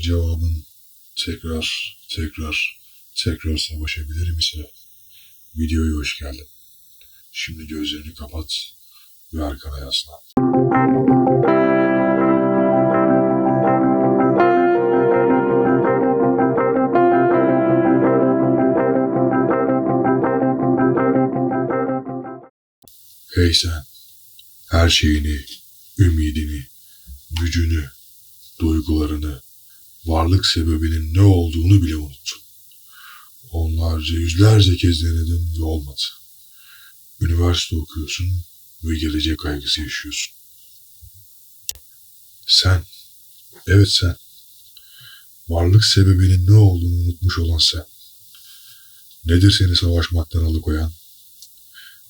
cevabın tekrar, tekrar, tekrar savaşabilirim ise videoya hoş geldin. Şimdi gözlerini kapat ve arkana yaslan. Hey sen, her şeyini, ümidini, gücünü, duygularını, varlık sebebinin ne olduğunu bile unuttun. Onlarca, yüzlerce kez denedim ve olmadı. Üniversite okuyorsun ve gelecek kaygısı yaşıyorsun. Sen, evet sen, varlık sebebinin ne olduğunu unutmuş olan sen. Nedir seni savaşmaktan alıkoyan?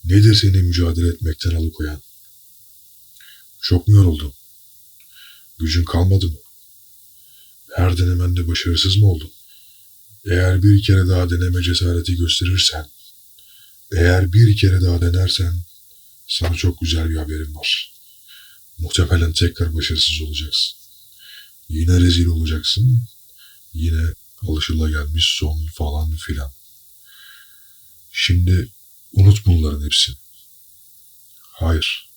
Nedir seni mücadele etmekten alıkoyan? Çok mu yoruldun? Gücün kalmadı mı? Her denemende başarısız mı oldun? Eğer bir kere daha deneme cesareti gösterirsen, eğer bir kere daha denersen, sana çok güzel bir haberim var. Muhtemelen tekrar başarısız olacaksın. Yine rezil olacaksın. Yine alışılagelmiş son falan filan. Şimdi unut bunların hepsini. Hayır.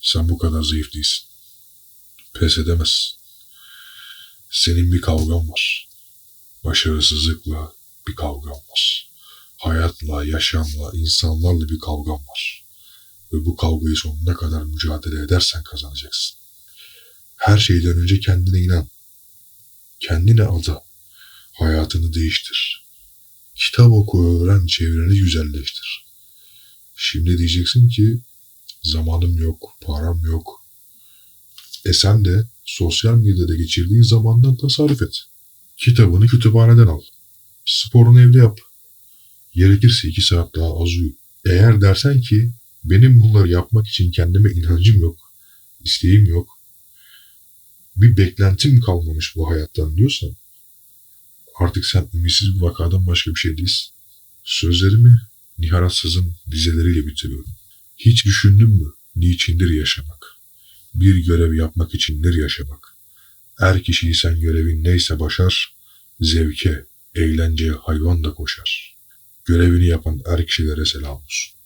Sen bu kadar zayıf değilsin. Pes edemezsin. Senin bir kavgan var. Başarısızlıkla bir kavgan var. Hayatla, yaşamla, insanlarla bir kavgan var. Ve bu kavgayı sonuna kadar mücadele edersen kazanacaksın. Her şeyden önce kendine inan. Kendine ada. Hayatını değiştir. Kitap oku, öğren, çevreni güzelleştir. Şimdi diyeceksin ki zamanım yok, param yok. E de sosyal medyada geçirdiğin zamandan tasarruf et. Kitabını kütüphaneden al. Sporunu evde yap. Gerekirse iki saat daha az uyu. Eğer dersen ki benim bunları yapmak için kendime inancım yok, isteğim yok, bir beklentim kalmamış bu hayattan diyorsan artık sen ümitsiz bir vakadan başka bir şey değilsin. Sözlerimi Nihal Atsız'ın dizeleriyle bitiriyorum. Hiç düşündün mü niçindir yaşamak? Bir görev yapmak içindir yaşamak. Er kişiysen görevin neyse başar, zevke, eğlenceye hayvan da koşar. Görevini yapan er kişilere selam olsun.